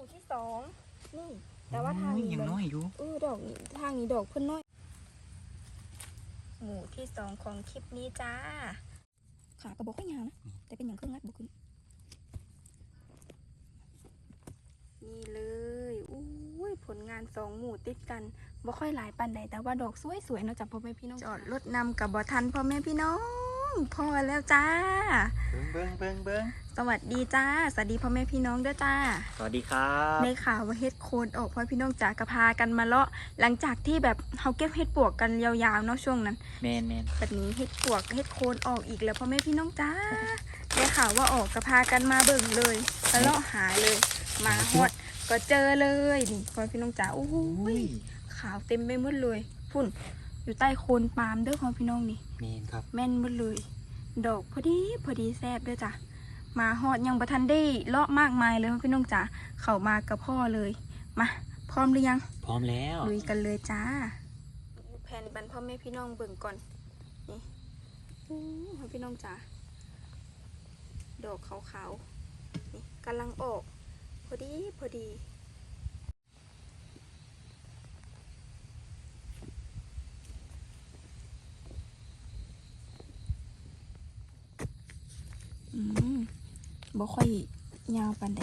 มู่ที่สองนี่ แต่ว่าทางอุ้ยนี้ยังมันน้อยอยู่เออดอกนี้ทางนี้ดอกเพิ่นน้อย หมู่ที่สองของคลิปนี้จ้า ขากระบอกค่อยยาวนะ แต่เป็นอย่างเครื่องงัดบุขึ้นนี่เลยอุ้ยผลงานสองหมู่ติดกันบ่ค่อยหลายปันใดแต่ว่าดอกสวยๆเนาะจากพ่อแม่พี่น้องจอดรถนำกับบ่ทันพ่อแม่พี่น้อง พอแล้วจ้า เบิ้งเบิ้งเบิ้งเบิ้งสวัสดีจ้า สวัสดีพ่อแม่พี่น้องเด้อจ้า สวัสดีครับในข่าวว่าเฮ็ดโคนออกพ่อพี่น้องจ๋ากระพากันมาเลาะ หลังจากที่แบบเขาเก็บเฮ็ดปวกกันยาวๆเนาะช่วงนั้นแมนแมนแบบนี้เฮ็ดปวกเฮ็ดโคนออกอีกแล้วพ่อแม่พี่น้องจ้าได้ข่าวว่าออกกระพากันมาเบิ่งเลยมาเลาะหาเลย มาฮอดก็เจอเลยนี่พ่อพี่น้องจ๋าโอ้โหอุ้ยขาวเต็มไปหมดเลยพุ่นอยู่ใต้โคนปาล์มเด้อพ่อพี่น้องนี่ แมนครับ แม่นหมดเลย ดอกพอดีพอดีแซ่บเด้วยจ้ะมาฮอดยังประทันได้เลาะมากมายเลยพี่น้องจ๋าเข้ามากับพ่อเลย มา พร้อมหรือยังพร้อมแล้วลุยกันเลยจ้าแผ่นบันพ่อแม่พี่น้องเบิ่งก่อนนี่อู้หูพี่น้องจ๋าดอกขาวๆนี่กำลังออก พอดีพอดี บ่ค่อยยาวปานใด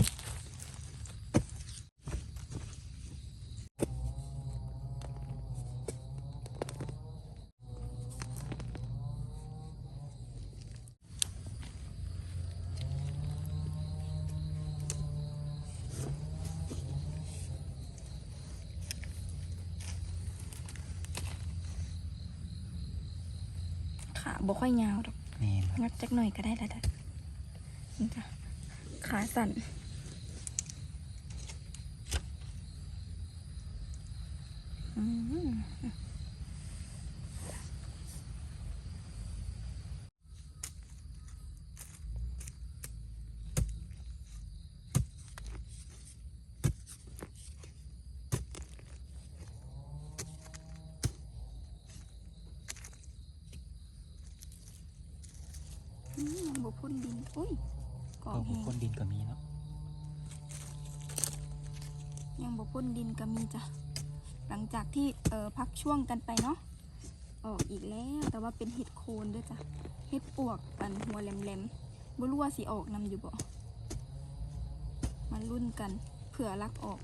ขาบ่ค่อยยาวดอกแมนครับงัดจักหน่อยก็ได้แล้วจ้ะ นี่จ้ะขาสั่นอืมอืมยังบ่พ่นดิน อุ้ย กอก็งแหงคนดินก็มีเนาะยังบ่พ่นดินก็มีจ้ะหลังจากที่เออพักช่วงกันไปเนาะออกอีกแล้วแต่ว่าเป็นเห็ดโคนด้วยจ้ะเห็ดปวกกันหัวแหลมๆบ่รู้ว่าสิออกนำอยู่บ่มารุ่นกันเผื่อลักออก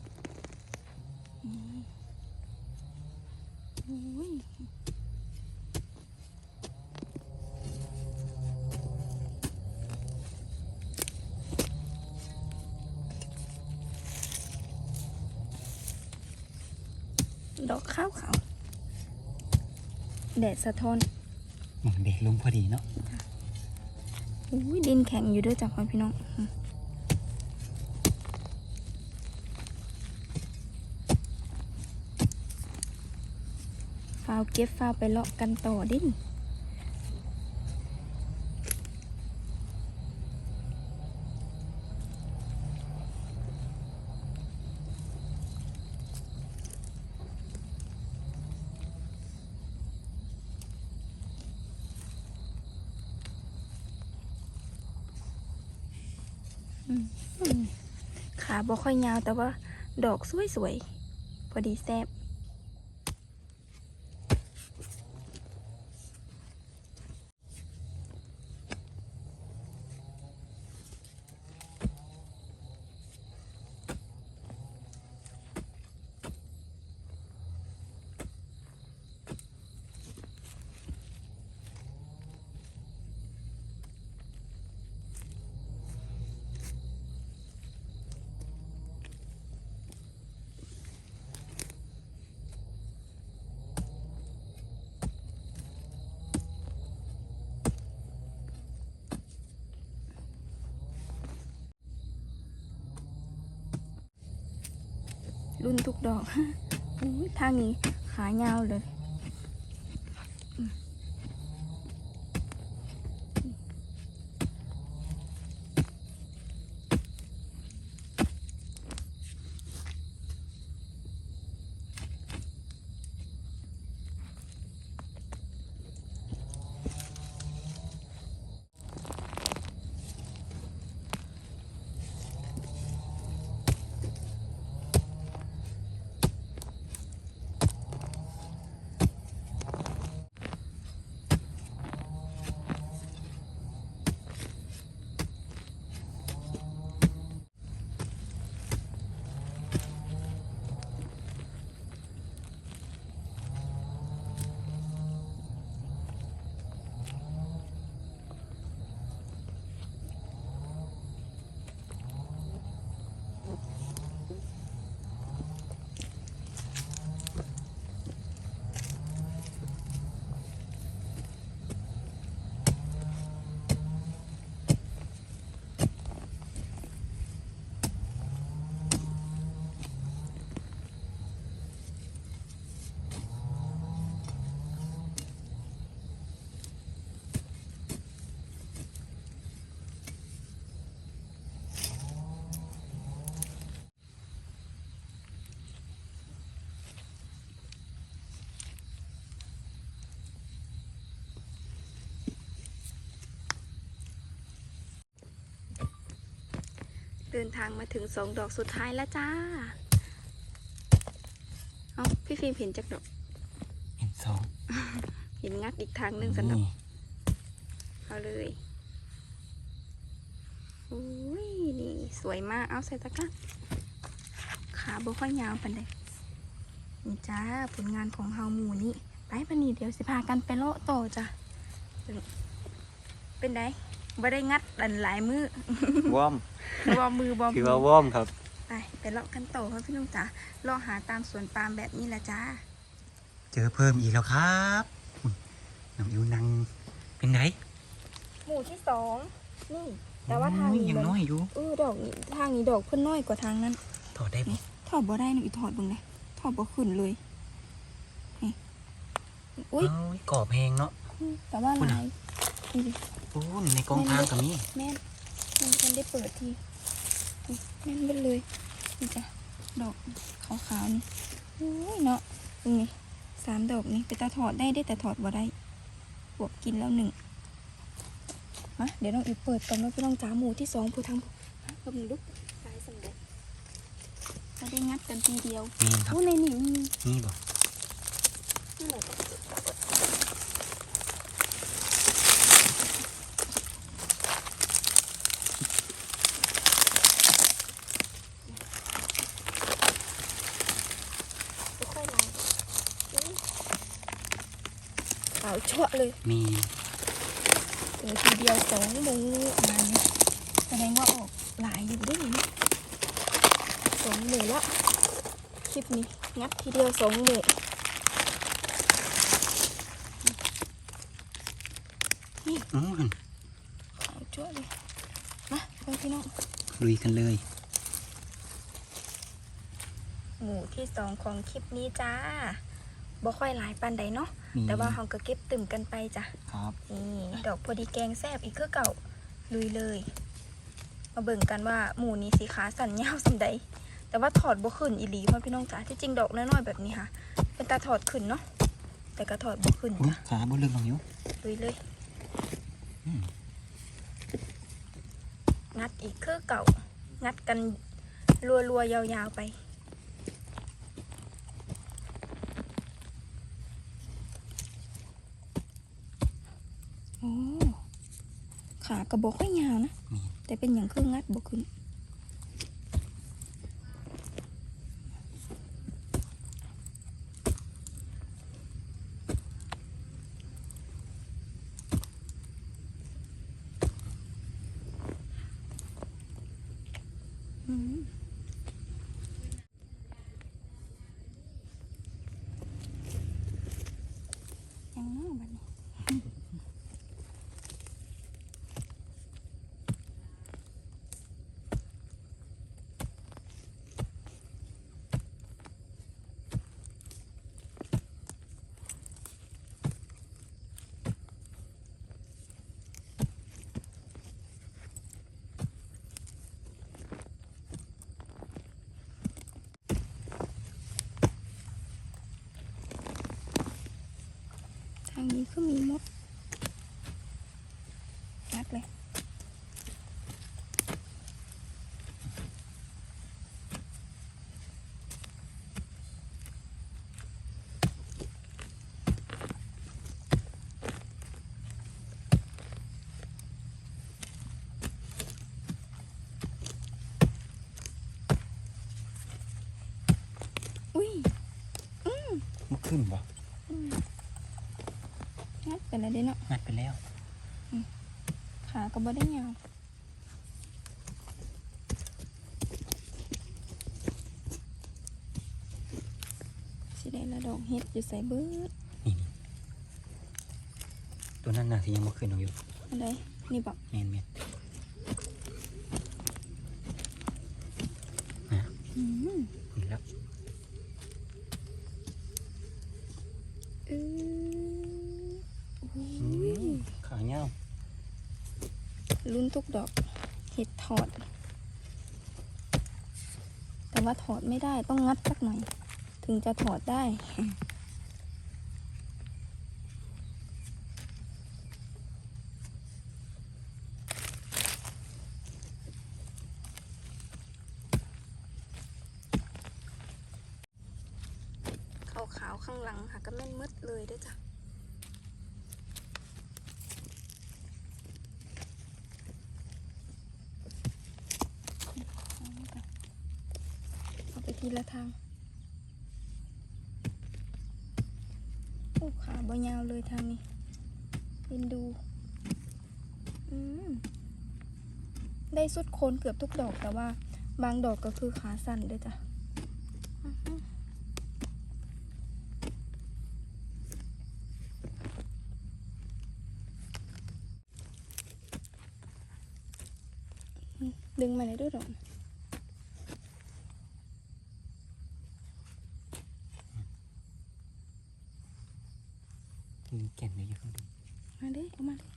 นี่อุ้ย ดอกข้าวขาวแดดสะท้อนหมุนเด็กลงพอดีเนาะอุ้ยดินแข็งอยู่ด้วยจ้ะพ่อพี่น้องอืมฟาวเก็บฟาวไปเลาะกันต่อดิน ขาบ่ค่อยยาวแต่ว่าดอกสวยๆ พอดีแซบ รุ่นทุกดอกทางนี้ขายาวเลย เดินทางมาถึงสองดอกสุดท้ายแล้วจ้า เอาพี่ฟิล์มเห็นจากดอกเห็นสองเห็นงัดอีกทางหนึ่งสันดอกเอาเลยโอ้ยนี่สวยมากเอาใส่ตะกร้าขาบ่ค่อยยาวปันใดนี่จ้าผลงานของเฮาหมูนี่ไปปะนี่เดี๋ยวสิพากันไปเลาะต่อจ้ะเป็นได บ่ได้งัดอันหลายมือวอร์มบอมมือบอมถือมืว่าวอร์มครับ ไปไปเลาะกันต่อครับพี่น้องจ๋าเลาะหาตามสวนปาล์มแบบนี้แหละจ้า เจอเพิ่มอีกแล้วครับอุ๊ยน้องอิวนังเป็นไงหมู่ที่สองนี่ แต่ว่าทางโอ้ยนี้ยังมันน้อยอยู่เออดอกนี้ทางนี้ดอกเพิ่นน้อยกว่าทางนั้น ถอดได้ไหมถอดบ่ได้หนูอีถอดเบิ่งเลยถอดบ่ขึ้นเลยนี่อุ้ยเอ้ยกรอบแหงเนาะแต่ว่าคุณลาอะยนี่ดิ โอ้ยในกองทางกับนี้แม่นมันฉันได้เปิดทีนี่แม่นเบิดเลยนี่จ้ะดอกขาวๆนี่โอ้ยเนาะตรงนี้สามดอกนี่ไปตาถอดได้ได้แต่ถอดบ่ได้บวกกินแล้วหนึ่งมาเดี๋ยวน้องอีเปิดก่อนว่าพี่น้องจ๋าหมู่ที่สองผู้ทำมาเพิ่มลุกสายสำเร็จเราได้งัดกันทีเดียวมีครับโอ้ในนี่มีนี่บอก นี่แหละค่อยๆไล่อุ๊ยเอา ชั่วเลยมีเออทีเดียวสองมือประมาณนี้แสดงว่าออกหลายอยู่ด้วยนี่สองมือละคลิปนี้งัดทีเดียวสองมือนี่อืมขาวจ้วเลยมาเพื่อนพี่น้องลุยกันเลย หมู่ที่สองของคลิปนี้จ้าบ่ค่อยหลายปันใดเนาะนี่ แต่ว่าเราก็เก็บตึมกันไปจ้ะครับนี่ดอกพอดีแกงแซบอีกคือเก่าลุยเลย มาเบิ่งกันว่าหมูนี้สีขาสันยาวสำใดแต่ว่าถอดบ่ขึ้นอีหลีพ่อพี่น้องจ๋าที่จริงดอกน้อยๆแบบนี้ค่ะ เป็นตาถอดขึ้นเนาะแต่ก็ถอดบ่ขึ้นอุ้ยจ้ะขาบนเรื่องน้องอิวลุยเลยอืมงัดอีกคือเก่า งัดกันรัวๆยาวๆไป โอ้ ขากระบอกค่อยยาวนะนี่แต่เป็นอย่างเครื่องงัดบขึ้น อืมยังน้อบัดนี้ ทางนี้ก็มีมดงัดเลยอุ้ยมันขึ้นบ่งัดไป แล้วเด้เนาะงัดไปแล้วขาก็บ่ได้ยาวสิได้ละดอกเฮ็ดอยู่ใส่เบิดนี่นี่ตัวนั้นน่ะที่ยังไม่ขึ้นน้องอิวอะไรนี่บอกแมนแมนอืมนี่แล้ว เออโอ้ อื ย มขาเงาว ลุ้นทุกดอกเห็ดถอด แต่ว่าถอดไม่ได้ต้องงัดสักหน่อย ถึงจะถอดได้ ขาวข้างหลังค่ะก็แม่นมืดเลยเด้วยจ้ะเอาไป ทีละทางโอ้ขาบยาวเลยทางนี้เอ็นดู อืมได้สุดโคนเกือบทุกดอกแต่ว่า บางดอกก็คือขาสั้นด้วยจ้ะดึงมาเลยด้วยดอ แก่นเลยอยู่ข้างบนมาเด้เอามาเด้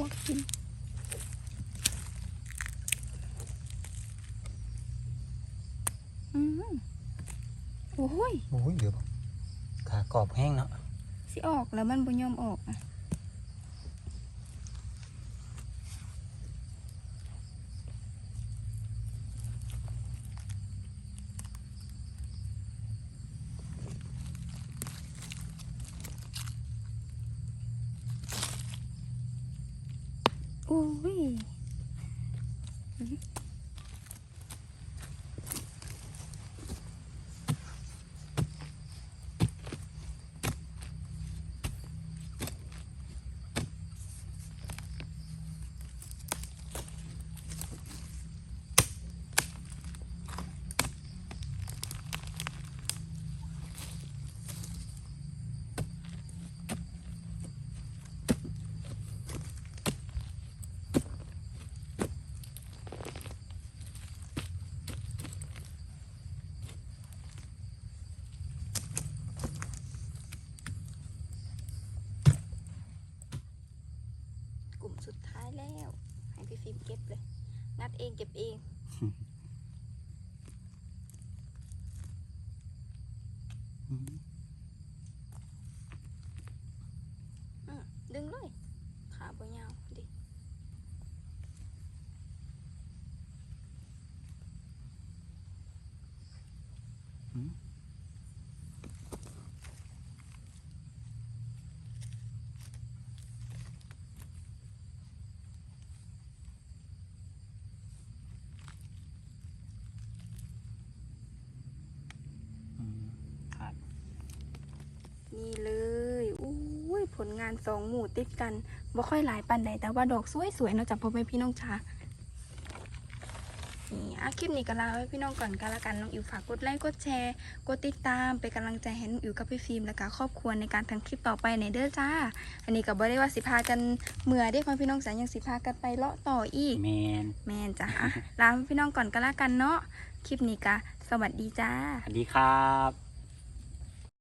วกกินอืมโอ้ยโอ้ยเดี๋ยวขากรอบแห้งเนาะสิออกแล้วมันบ่ยอมออกอะ โอ้ย แล้ว ให้พี่ฟิล์มเก็บเลย นัดเองเก็บเอง อืม อืมดึงเลย ขาบ่ยาวดิ อืม อืมขาด นี่เลยอุ้ย ผลงานสองหมู่ติดกันบ่ค่อยหลายปันใดแต่ว่าดอกสวยๆเนาะจากพ่อแม่พี่น้องจ้านี่อะคลิปนี้ก็ลาไว้พี่น้องก่อนกันละกันน้องอิ๋วฝากกดไลค์กดแชร์กดติดตามเป็นกำลังใจให้น้องอิ๋วกับพี่ฟิล์มและก็ครอบครัวในการทำคลิปต่อไปในเด้อจ้า อันนี้ก็บ่ได้ว่าสิพากันเมื่อเด้พ่อพี่น้องสายยังสิพากันไปเลาะต่ออีกแมนแม่นจ้าลาพี่น้องก่อนกันละกันเนาะคลิปนี้ก็สวัสดีจ้า สวัสดีครับ